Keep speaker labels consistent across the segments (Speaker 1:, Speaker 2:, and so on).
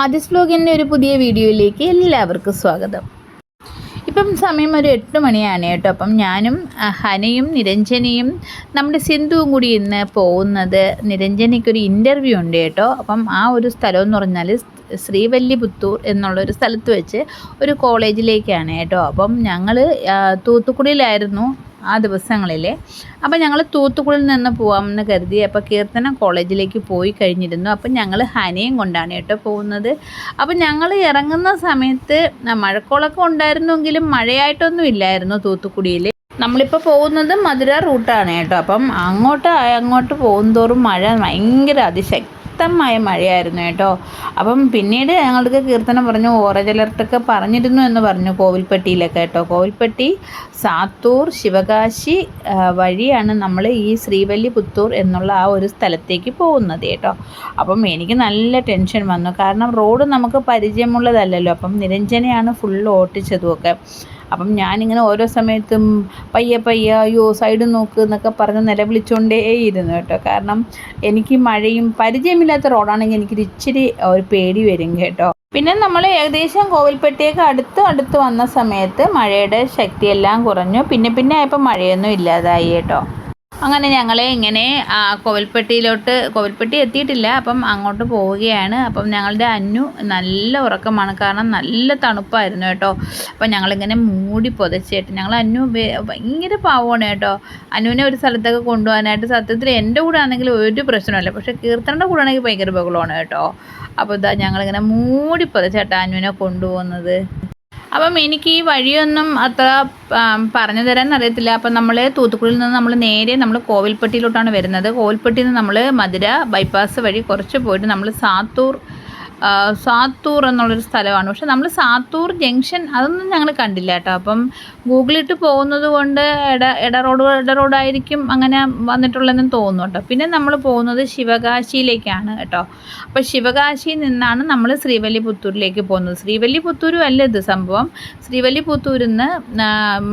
Speaker 1: ആദിസ് വ്ലോഗിന്റെ ഒരു പുതിയ വീഡിയോയിലേക്ക് എല്ലാവർക്കും സ്വാഗതം. ഇപ്പം സമയം ഒരു എട്ട് മണിയാണ് കേട്ടോ. അപ്പം ഞാനും ഹനയും നിരഞ്ജനയും നമ്മുടെ സിന്ധുവും കൂടി ഇന്ന് പോകുന്നത് നിരഞ്ജനയ്ക്കൊരു ഇന്റർവ്യൂ ഉണ്ട് കേട്ടോ. അപ്പം ആ ഒരു സ്ഥലം എന്ന് പറഞ്ഞാൽ ശ്രീവല്ലിപുത്തൂർ എന്നുള്ളൊരു സ്ഥലത്ത് വെച്ച് ഒരു കോളേജിലേക്കാണ് കേട്ടോ. അപ്പം ഞങ്ങൾ തൂത്തുക്കുടിയിലായിരുന്നു. ആ ദിവസങ്ങളിൽ അപ്പം ഞങ്ങൾ തൂത്തുക്കുടിയിൽ നിന്ന് പോകാമെന്ന് കരുതി അപ്പോൾ കീർത്തന കോളേജിലേക്ക് പോയി കഴിഞ്ഞിരുന്നു. അപ്പം ഞങ്ങൾ ഹനയും കൊണ്ടാണ് കേട്ടോ പോകുന്നത്. അപ്പം ഞങ്ങൾ ഇറങ്ങുന്ന സമയത്ത് മഴക്കോളൊക്കെ ഉണ്ടായിരുന്നെങ്കിലും മഴയായിട്ടൊന്നും ഇല്ലായിരുന്നു തൂത്തുക്കുടിയിൽ നമ്മളിപ്പോൾ പോകുന്നത് മധുര റൂട്ടാണ് കേട്ടോ. അപ്പം അങ്ങോട്ട് അങ്ങോട്ട് പോകുന്തോറും മഴ ഭയങ്കര അതിശക്തമായ മഴയായിരുന്നു കേട്ടോ. അപ്പം പിന്നീട് ഞങ്ങൾക്ക് കീർത്തനം പറഞ്ഞു ഓറഞ്ച് അലർട്ടൊക്കെ പറഞ്ഞിരുന്നു എന്ന് പറഞ്ഞു കോവിൽപ്പട്ടിയിലൊക്കെ കേട്ടോ. കോവിൽപ്പട്ടി സാത്തൂർ ശിവകാശി വഴിയാണ് നമ്മൾ ഈ ശ്രീവല്ലി പുത്തൂർ എന്നുള്ള ആ ഒരു സ്ഥലത്തേക്ക് പോകുന്നത് കേട്ടോ. അപ്പം എനിക്ക് നല്ല ടെൻഷൻ വന്നു. കാരണം റോഡ് നമുക്ക് പരിചയമുള്ളതല്ലല്ലോ. അപ്പം നിരഞ്ജനയാണ് ഫുള്ള് ഓട്ടിച്ചതുമൊക്കെ. അപ്പം ഞാനിങ്ങനെ ഓരോ സമയത്തും പയ്യ പയ്യ അയ്യോ സൈഡ് നോക്ക് എന്നൊക്കെ പറഞ്ഞ് നിലവിളിച്ചുകൊണ്ടേ ഇരുന്നു കേട്ടോ. കാരണം എനിക്ക് മഴയും പരിചയമില്ലാത്ത റോഡാണെങ്കിൽ എനിക്കൊരു ഇച്ചിരി ഒരു പേടി വരും കേട്ടോ. പിന്നെ നമ്മൾ ഏകദേശം കോവിൽപ്പെട്ടിയൊക്കെ അടുത്ത് അടുത്ത് വന്ന സമയത്ത് മഴയുടെ ശക്തിയെല്ലാം കുറഞ്ഞു. പിന്നെ പിന്നെ ആയപ്പോൾ മഴയൊന്നും ഇല്ലാതായി കേട്ടോ. അങ്ങനെ ഞങ്ങളെ ഇങ്ങനെ കോവിൽപ്പെട്ടിയിലോട്ട് കോവിൽപ്പെട്ടി എത്തിയിട്ടില്ല. അപ്പം അങ്ങോട്ട് പോവുകയാണ്. അപ്പം ഞങ്ങളുടെ അന്നു നല്ല ഉറക്കമാണ്. കാരണം നല്ല തണുപ്പായിരുന്നു കേട്ടോ. അപ്പം ഞങ്ങളിങ്ങനെ മൂടി പുതച്ചിട്ട് ഞങ്ങൾ അന്നു ഭയങ്കര പാവമാണ് കേട്ടോ. അനുവിനെ ഒരു സ്ഥലത്തൊക്കെ കൊണ്ടുപോകാനായിട്ട് സത്യത്തിൽ എന്റെ കൂടെ ആണെങ്കിൽ ഒരു പ്രശ്നമല്ല പക്ഷേ കീർത്തനയുടെ കൂടെ ആണെങ്കിൽ ഭയങ്കര ബഹളമാണ് കേട്ടോ. അപ്പോൾ ഇതാ ഞങ്ങളിങ്ങനെ മൂടി പുതച്ചേട്ടാ അനുവിനെ കൊണ്ടുപോകുന്നത്. അപ്പം എനിക്ക് ഈ വഴിയൊന്നും അത്ര പറഞ്ഞു തരാൻ അറിയത്തില്ല. അപ്പം നമ്മൾ തൂത്തുക്കുടിയിൽ നിന്ന് നമ്മൾ നേരെ നമ്മൾ കോവിൽപ്പട്ടിയിലോട്ടാണ് വരുന്നത്. കോവിൽപ്പട്ടിയിൽ നിന്ന് നമ്മൾ മധുര ബൈപ്പാസ് വഴി കുറച്ച് പോയിട്ട് നമ്മൾ സാത്തൂർ സാത്തൂർ എന്നുള്ളൊരു സ്ഥലമാണ്. പക്ഷെ നമ്മൾ സാത്തൂർ ജംഗ്ഷൻ അതൊന്നും ഞങ്ങൾ കണ്ടില്ല കേട്ടോ. അപ്പം ഗൂഗിളിട്ട് പോകുന്നത് കൊണ്ട് ഇട ഇട റോഡ് ഇട റോഡായിരിക്കും അങ്ങനെ വന്നിട്ടുള്ളതെന്ന് തോന്നുന്നു കേട്ടോ. പിന്നെ നമ്മൾ പോകുന്നത് ശിവകാശിയിലേക്കാണ് കേട്ടോ. അപ്പോൾ ശിവകാശിയിൽ നിന്നാണ് നമ്മൾ ശ്രീവല്ലിപുത്തൂരിലേക്ക് പോകുന്നത്. ശ്രീവല്ലിപുത്തൂരും അല്ല ഇത് സംഭവം. ശ്രീവല്ലിപുത്തൂരിൽ നിന്ന്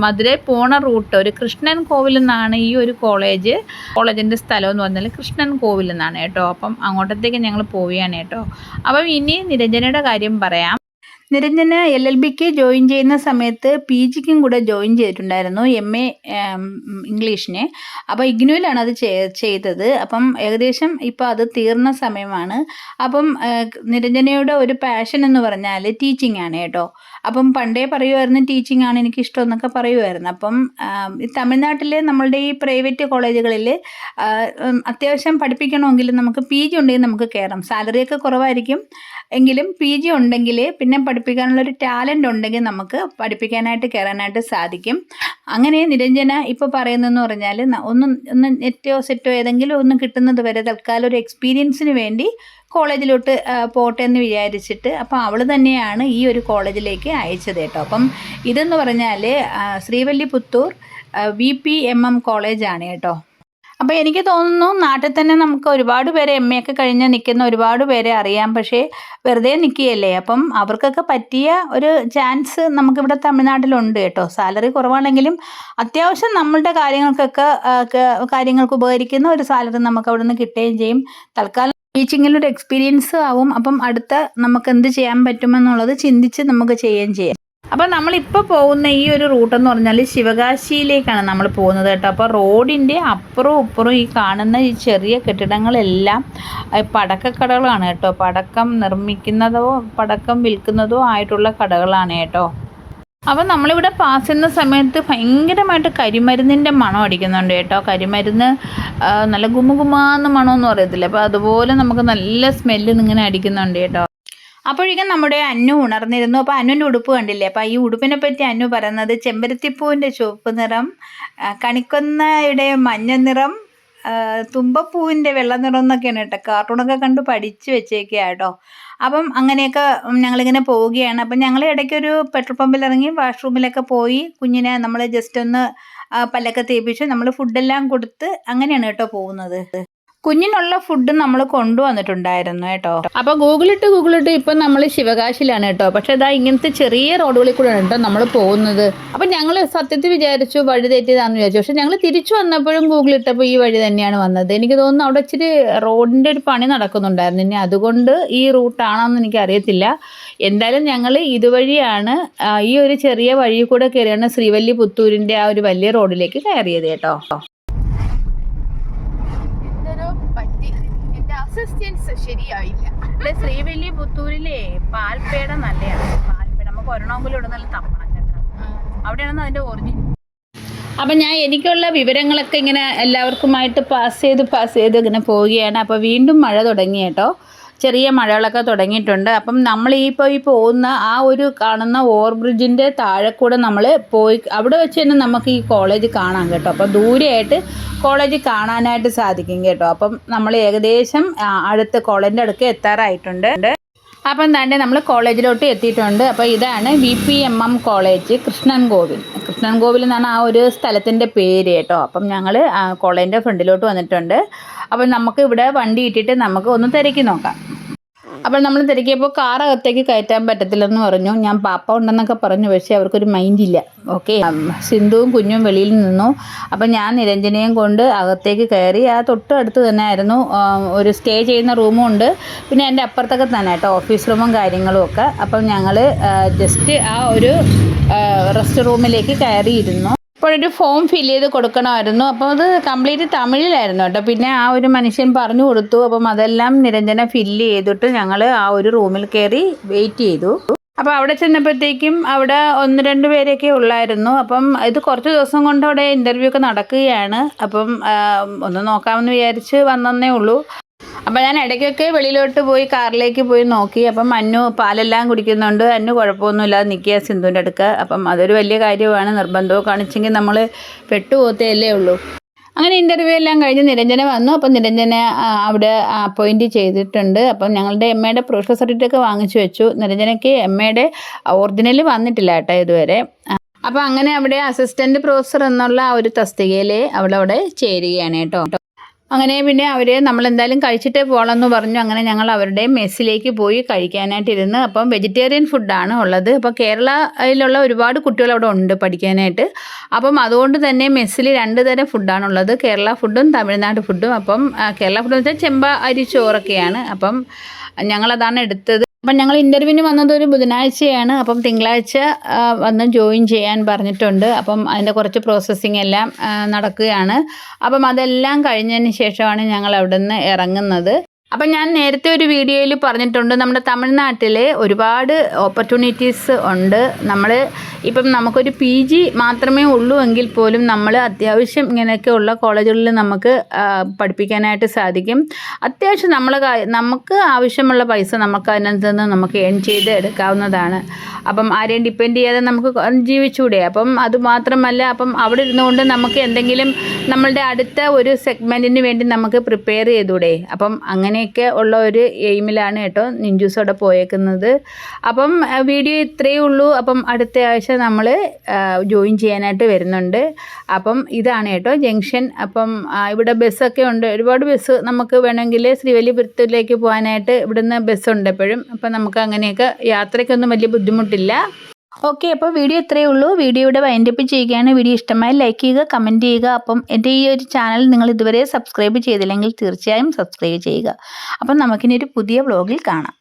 Speaker 1: മധുരൈ പോണ റൂട്ട് ഒരു കൃഷ്ണൻ കോവിൽ നിന്നാണ് ഈ ഒരു കോളേജ് കോളേജിന്റെ സ്ഥലം എന്ന് പറഞ്ഞാൽ കൃഷ്ണൻ കോവിൽ നിന്നാണ് കേട്ടോ. അപ്പം അങ്ങോട്ടത്തേക്ക് ഞങ്ങൾ പോവുകയാണ് കേട്ടോ. അപ്പം ഇനി നിരഞ്ജനയുടെ കാര്യം പറയാം. നിരഞ്ജന എൽ എൽ ബിക്ക് ജോയിൻ ചെയ്യുന്ന സമയത്ത് പി ജിക്കും കൂടെ ജോയിൻ ചെയ്തിട്ടുണ്ടായിരുന്നു എം എ ഇംഗ്ലീഷിന്. അപ്പോൾ ഇഗ്നുവിലാണ് അത് ചെയ്തത്. അപ്പം ഏകദേശം ഇപ്പോൾ അത് തീർന്ന സമയമാണ്. അപ്പം നിരഞ്ജനയുടെ ഒരു പാഷൻ എന്ന് പറഞ്ഞാൽ ടീച്ചിങ് ആണ് കേട്ടോ. അപ്പം പണ്ടേ പറയുമായിരുന്നു ടീച്ചിങ് ആണ് എനിക്ക് ഇഷ്ടം എന്നൊക്കെ പറയുമായിരുന്നു അപ്പം തമിഴ്നാട്ടിൽ നമ്മളുടെ ഈ പ്രൈവറ്റ് കോളേജുകളിൽ അത്യാവശ്യം പഠിപ്പിക്കണമെങ്കിൽ നമുക്ക് പി ജി ഉണ്ടെങ്കിൽ നമുക്ക് കയറാം സാലറിയൊക്കെ കുറവായിരിക്കും. എങ്കിലും പി ജി ഉണ്ടെങ്കിൽ പിന്നെ പഠിപ്പിക്കാനുള്ളൊരു ടാലന്റ് ഉണ്ടെങ്കിൽ നമുക്ക് പഠിപ്പിക്കാനായിട്ട് കയറാനായിട്ട് സാധിക്കും. അങ്ങനെ നിരഞ്ജന ഇപ്പോൾ പറയുന്നതെന്ന് പറഞ്ഞാൽ ഒന്ന് ഒന്ന് നെറ്റോ സെറ്റോ ഏതെങ്കിലും ഒന്ന് കിട്ടുന്നത് വരെ തൽക്കാലം ഒരു എക്സ്പീരിയൻസിന് വേണ്ടി കോളേജിലോട്ട് പോട്ടെ എന്ന് വിചാരിച്ചിട്ട് അപ്പോൾ അവൾ തന്നെയാണ് ഈ ഒരു കോളേജിലേക്ക് അയച്ചത് കേട്ടോ. അപ്പം ഇതെന്ന് പറഞ്ഞാൽ Srivilliputhur V P M M കോളേജാണ് കേട്ടോ. അപ്പോൾ എനിക്ക് തോന്നുന്നു നാട്ടിൽ തന്നെ നമുക്ക് ഒരുപാട് പേരെ എം എ ഒക്കെ കഴിഞ്ഞ് നിൽക്കുന്ന ഒരുപാട് പേരെ അറിയാം. പക്ഷേ വെറുതെ നിൽക്കുകയല്ലേ? അപ്പം അവർക്കൊക്കെ പറ്റിയ ഒരു ചാൻസ് നമുക്കിവിടെ തമിഴ്നാട്ടിലുണ്ട് കേട്ടോ. സാലറി കുറവാണെങ്കിലും അത്യാവശ്യം നമ്മളുടെ കാര്യങ്ങൾക്കൊക്കെ കാര്യങ്ങൾക്ക് ഉപകരിക്കുന്ന ഒരു സാലറി നമുക്ക് അവിടെ നിന്ന് കിട്ടുകയും ചെയ്യും. തൽക്കാലം ടീച്ചിങ്ങിൽ ഒരു എക്സ്പീരിയൻസ് ആവും. അപ്പം അടുത്ത നമുക്ക് എന്ത് ചെയ്യാൻ പറ്റുമെന്നുള്ളത് ചിന്തിച്ച് നമുക്ക് ചെയ്യുകയും ചെയ്യാം. അപ്പം നമ്മളിപ്പോൾ പോകുന്ന ഈ ഒരു റൂട്ട് എന്ന് പറഞ്ഞാൽ ശിവകാശിയിലേക്കാണ് നമ്മൾ പോകുന്നത് കേട്ടോ. അപ്പോൾ റോഡിന്റെ അപ്പുറവും ഇപ്പുറവും ഈ കാണുന്ന ഈ ചെറിയ കെട്ടിടങ്ങളെല്ലാം പടക്കക്കടകളാണ് കേട്ടോ. പടക്കം നിർമ്മിക്കുന്നതോ പടക്കം വിൽക്കുന്നതോ ആയിട്ടുള്ള കടകളാണ് കേട്ടോ. അപ്പോൾ നമ്മളിവിടെ പാസ് ചെയ്യുന്ന സമയത്ത് ഭയങ്കരമായിട്ട് കരിമരുന്നിന്റെ മണം അടിക്കുന്നുണ്ട് കേട്ടോ. കരിമരുന്ന് നല്ല ഗുമുഗുമാന്ന് മണമെന്ന് പറയത്തില്ല? അപ്പോൾ അതുപോലെ നമുക്ക് നല്ല സ്മെല്ല് ഇങ്ങനെ അടിക്കുന്നുണ്ട് കേട്ടോ. അപ്പോഴേക്കും നമ്മുടെ അന്നു ഉണർന്നിരുന്നു. അപ്പോൾ അന്നുവിന്റെ ഉടുപ്പ് കണ്ടില്ലേ? അപ്പോൾ ഈ ഉടുപ്പിനെ പറ്റി അന്നു പറയുന്നത് ചെമ്പരത്തിപ്പൂവിന്റെ ചുവപ്പ് നിറം കണിക്കൊന്നയുടെ മഞ്ഞ നിറം തുമ്പപ്പൂവിന്റെ വെള്ള നിറം എന്നൊക്കെയാണ് കേട്ടോ. കാർട്ടൂണൊക്കെ കണ്ട് പഠിച്ചു വെച്ചേക്കുക കേട്ടോ. അപ്പം അങ്ങനെയൊക്കെ ഞങ്ങളിങ്ങനെ പോവുകയാണ്. അപ്പം ഞങ്ങൾ ഇടയ്ക്കൊരു പെട്രോൾ പമ്പിൽ ഇറങ്ങി വാഷ്റൂമിലൊക്കെ പോയി കുഞ്ഞിനെ നമ്മൾ ജസ്റ്റ് ഒന്ന് പല്ലൊക്കെ തേപ്പിച്ച് നമ്മൾ ഫുഡെല്ലാം കൊടുത്ത് അങ്ങനെയാണ് കേട്ടോ പോകുന്നത്. കുഞ്ഞിനുള്ള ഫുഡ് നമ്മൾ കൊണ്ടുവന്നിട്ടുണ്ടായിരുന്നു കേട്ടോ. അപ്പോൾ ഗൂഗിളിട്ട് ഗൂഗിളിട്ട് ഇപ്പം നമ്മൾ ശിവകാശിലാണ് കേട്ടോ. പക്ഷെ ഇതാ ഇങ്ങനത്തെ ചെറിയ റോഡുകളിൽ കൂടെയാണ് കേട്ടോ നമ്മൾ പോകുന്നത്. അപ്പം ഞങ്ങൾ സത്യത്തിൽ വിചാരിച്ചു വഴി തെറ്റിയതാന്ന് വിചാരിച്ചു. പക്ഷെ ഞങ്ങൾ തിരിച്ചു വന്നപ്പോഴും ഗൂഗിളിട്ടപ്പോൾ ഈ വഴി തന്നെയാണ് വന്നത്. എനിക്ക് തോന്നുന്നു അവിടെ ഇച്ചിരി റോഡിന്റെ ഒരു പണി നടക്കുന്നുണ്ടായിരുന്നു. ഇനി അതുകൊണ്ട് ഈ റൂട്ടാണോന്ന് എനിക്ക് അറിയത്തില്ല. എന്തായാലും ഞങ്ങൾ ഇതുവഴിയാണ് ഈ ഒരു ചെറിയ വഴി കൂടെ കയറിയാണ് ശ്രീവല്ലി പുത്തൂരിന്റെ ആ ഒരു വലിയ റോഡിലേക്ക് കയറിയത് കേട്ടോ
Speaker 2: എന്തോ പറ്റി അസിസ്റ്റൻസ് ശരിയായില്ല.
Speaker 1: ഇവിടെ ശ്രീവല്ലി പുത്തൂരിലെ പാൽപ്പേട നല്ലതാണ് പാൽപ്പേട നമുക്ക് ഒരെണ്ണമെങ്കിലും ഇവിടെ നല്ല തപ്പണം കേട്ടോ. അവിടെയാണ് അതിന്റെ ഒറിജിൻ അപ്പം ഞാൻ എനിക്കുള്ള വിവരങ്ങളൊക്കെ ഇങ്ങനെ എല്ലാവർക്കുമായിട്ട് പാസ് ചെയ്ത് പാസ് ചെയ്ത് ഇങ്ങനെ പോവുകയാണ്. അപ്പോൾ വീണ്ടും മഴ തുടങ്ങി കേട്ടോ. ചെറിയ മഴകളൊക്കെ തുടങ്ങിയിട്ടുണ്ട്. അപ്പം നമ്മൾ ഈ ഇപ്പോൾ ഈ പോകുന്ന ആ ഒരു കാണുന്ന ഓവർ ബ്രിഡ്ജിന്റെ താഴെ കൂടെ നമ്മൾ പോയി അവിടെ വെച്ച് തന്നെ നമുക്ക് ഈ കോളേജ് കാണാം കേട്ടോ. അപ്പോൾ ദൂരെയായിട്ട് കോളേജ് കാണാനായിട്ട് സാധിക്കും കേട്ടോ. അപ്പം നമ്മൾ ഏകദേശം അടുത്ത് കോളേജിന്റെ അടുക്ക് എത്താറായിട്ടുണ്ട്. അപ്പം തന്നെ നമ്മൾ കോളേജിലോട്ട് എത്തിയിട്ടുണ്ട്. അപ്പോൾ ഇതാണ് V P M M college Krishnan Kovil. Krishnan Kovil എന്നാണ് ആ ഒരു സ്ഥലത്തിന്റെ പേര് കേട്ടോ. അപ്പം ഞങ്ങൾ കോളേജിന്റെ ഫ്രണ്ടിലോട്ട് വന്നിട്ടുണ്ട്. അപ്പം നമുക്ക് ഇവിടെ വണ്ടി ഇട്ടിട്ട് നമുക്ക് ഒന്ന് തിരക്കി നോക്കാം. അപ്പോൾ നമ്മൾ തിരക്കിയപ്പോൾ കാർ അകത്തേക്ക് കയറ്റാൻ പറ്റത്തില്ലെന്ന് പറഞ്ഞു. ഞാൻ പാപ്പ ഉണ്ടെന്നൊക്കെ പറഞ്ഞു. പക്ഷേ അവർക്കൊരു മൈൻഡില്ല ഓക്കെ സിന്ധുവും കുഞ്ഞും വെളിയിൽ നിന്നു. അപ്പം ഞാൻ നിരഞ്ജനയും കൊണ്ട് അകത്തേക്ക് കയറി. ആ തൊട്ട് അടുത്ത് തന്നെ ആയിരുന്നു ഒരു സ്റ്റേ ചെയ്യുന്ന റൂമും ഉണ്ട്. പിന്നെ എന്റെ അപ്പുറത്തൊക്കെ തന്നെ കേട്ടോ ഓഫീസ് റൂമും കാര്യങ്ങളും ഒക്കെ. അപ്പം ഞങ്ങൾ ജസ്റ്റ് ആ ഒരു റെസ്റ്റ് റൂമിലേക്ക് കയറിയിരുന്നു. ഇപ്പോഴൊരു ഫോം ഫിൽ ചെയ്ത് കൊടുക്കണമായിരുന്നു. അപ്പോൾ അത് കംപ്ലീറ്റ് തമിഴിലായിരുന്നു കേട്ടോ. പിന്നെ ആ ഒരു മനുഷ്യൻ പറഞ്ഞു കൊടുത്തു. അപ്പം അതെല്ലാം നിരഞ്ജന ഫില്ല് ചെയ്തിട്ട് ഞങ്ങൾ ആ ഒരു റൂമിൽ കയറി വെയിറ്റ് ചെയ്തു. അപ്പോൾ അവിടെ ചെന്നപ്പോഴത്തേക്കും അവിടെ ഒന്ന് രണ്ട് പേരൊക്കെ ഉള്ളായിരുന്നു. അപ്പം ഇത് കുറച്ച് ദിവസം കൊണ്ട് അവിടെ ഇന്റർവ്യൂ ഒക്കെ നടക്കുകയാണ്. അപ്പം ഒന്ന് നോക്കാമെന്ന് വിചാരിച്ച് വന്നേ ഉള്ളൂ. അപ്പം ഞാൻ ഇടയ്ക്കൊക്കെ വെളിയിലോട്ട് പോയി കാറിലേക്ക് പോയി നോക്കി. അപ്പം അന്നു പാലെല്ലാം കുടിക്കുന്നുണ്ട്. അന്നു കുഴപ്പമൊന്നുമില്ലാതെ നിൽക്കുക സിന്ധുവിന്റെ അടുക്ക. അപ്പം അതൊരു വലിയ കാര്യമാണ്. നിർബന്ധവും കാണിച്ചെങ്കിൽ നമ്മൾ പെട്ടുപോകത്തേയല്ലേ ഉള്ളൂ. അങ്ങനെ ഇന്റർവ്യൂ എല്ലാം കഴിഞ്ഞ് നിരഞ്ജന വന്നു. അപ്പം നിരഞ്ജന അവിടെ അപ്പോയിന്റ് ചെയ്തിട്ടുണ്ട്. അപ്പം ഞങ്ങളുടെ എം എയുടെ പ്രൊഫഷണൽ സർട്ടിഫിക്കറ്റ് വാങ്ങിച്ചു വെച്ചു. നിരഞ്ജനയ്ക്ക് എം എയുടെ ഒറിജിനൽ വന്നിട്ടില്ല കേട്ടോ ഇതുവരെ. അപ്പം അങ്ങനെ അവിടെ അസിസ്റ്റന്റ് പ്രൊഫസർ എന്നുള്ള ആ ഒരു തസ്തികയിൽ അവളവിടെ ചേരുകയാണ് കേട്ടോ. അങ്ങനെ പിന്നെ അവർ നമ്മൾ എന്തായാലും കഴിച്ചിട്ടേ പോകണമെന്ന് പറഞ്ഞു. അങ്ങനെ ഞങ്ങൾ അവരുടെ മെസ്സിലേക്ക് പോയി കഴിക്കാനായിട്ടിരുന്ന്. അപ്പം വെജിറ്റേറിയൻ ഫുഡാണ് ഉള്ളത്. അപ്പോൾ കേരളയിലുള്ള ഒരുപാട് കുട്ടികൾ അവിടെ ഉണ്ട് പഠിക്കാനായിട്ട്. അപ്പം അതുകൊണ്ട് തന്നെ മെസ്സിൽ രണ്ട് തരം ഫുഡാണുള്ളത് കേരള ഫുഡും തമിഴ്നാട് ഫുഡും. അപ്പം കേരള ഫുഡ് വെച്ചാൽ ചെമ്പ അരി ചോറൊക്കെയാണ്. അപ്പം ഞങ്ങളതാണ് എടുത്തത്. അപ്പം ഞങ്ങൾ ഇന്റർവ്യൂവിന് വന്നത് ഒരു ബുധനാഴ്ചയാണ്. അപ്പം തിങ്കളാഴ്ച വന്ന് ജോയിൻ ചെയ്യാൻ പറഞ്ഞിട്ടുണ്ട്. അപ്പം അതിന്റെ കുറച്ച് പ്രോസസ്സിംഗ് എല്ലാം നടക്കുകയാണ്. അപ്പം അതെല്ലാം കഴിഞ്ഞതിന് ശേഷമാണ് ഞങ്ങൾ അവിടെ നിന്ന് ഇറങ്ങുന്നത്. അപ്പം ഞാൻ നേരത്തെ ഒരു വീഡിയോയിൽ പറഞ്ഞിട്ടുണ്ട് നമ്മുടെ തമിഴ്നാട്ടിൽ ഒരുപാട് ഓപ്പർച്യൂണിറ്റീസ് ഉണ്ട്. നമ്മൾ ഇപ്പം നമുക്കൊരു പി ജി മാത്രമേ ഉള്ളൂ എങ്കിൽ പോലും നമ്മൾ അത്യാവശ്യം ഇങ്ങനെയൊക്കെയുള്ള കോളേജുകളിൽ നമുക്ക് പഠിപ്പിക്കാനായിട്ട് സാധിക്കും. അത്യാവശ്യം നമ്മൾ നമുക്ക് ആവശ്യമുള്ള പൈസ നമുക്ക് അതിനകത്ത് നിന്ന് നമുക്ക് ഏൺ ചെയ്ത് എടുക്കാവുന്നതാണ്. അപ്പം ആരെയും ഡിപ്പെൻഡ് ചെയ്യാതെ നമുക്ക് ജീവിച്ചൂടെ. അപ്പം അതുമാത്രമല്ല അപ്പം അവിടെ ഇരുന്നുകൊണ്ട് നമുക്ക് എന്തെങ്കിലും നമ്മളുടെ അടുത്ത ഒരു സെഗ്മെന്റിന് വേണ്ടി നമുക്ക് പ്രിപ്പയർ ചെയ്തൂടെ. അപ്പം അങ്ങനെയൊക്കെ ഉള്ള ഒരു എയിമിലാണ് കേട്ടോ നിഞ്ചൂസ് അവിടെ പോയേക്കുന്നത്. അപ്പം വീഡിയോ ഇത്രയേ ഉള്ളൂ. അപ്പം അടുത്ത ആഴ്ച നമ്മൾ ജോയിൻ ചെയ്യാനായിട്ട് വരുന്നുണ്ട്. അപ്പം ഇതാണ് കേട്ടോ ജംഗ്ഷൻ അപ്പം ഇവിടെ ബസ്സൊക്കെ ഉണ്ട്. ഒരുപാട് ബസ് നമുക്ക് വേണമെങ്കിൽ ശ്രീവല്ലിപുരത്തിലേക്ക് പോകാനായിട്ട് ഇവിടുന്ന് ബസ്സുണ്ട് എപ്പോഴും. അപ്പം നമുക്ക് അങ്ങനെയൊക്കെ യാത്രയ്ക്കൊന്നും വലിയ ബുദ്ധിമുട്ടില്ല. ഓക്കെ അപ്പോൾ വീഡിയോ ഇത്രയേ ഉള്ളൂ. വീഡിയോയുടെ വൈൻഡപ്പ് ചെയ്യുകയാണ്. വീഡിയോ ഇഷ്ടമായി ലൈക്ക് ചെയ്യുക കമന്റ് ചെയ്യുക. അപ്പം എന്റെ ഈ ഒരു ചാനൽ നിങ്ങൾ ഇതുവരെ സബ്സ്ക്രൈബ് ചെയ്തില്ലെങ്കിൽ തീർച്ചയായും സബ്സ്ക്രൈബ് ചെയ്യുക. അപ്പം നമുക്കിനി ഒരു പുതിയ വ്ളോഗിൽ കാണാം.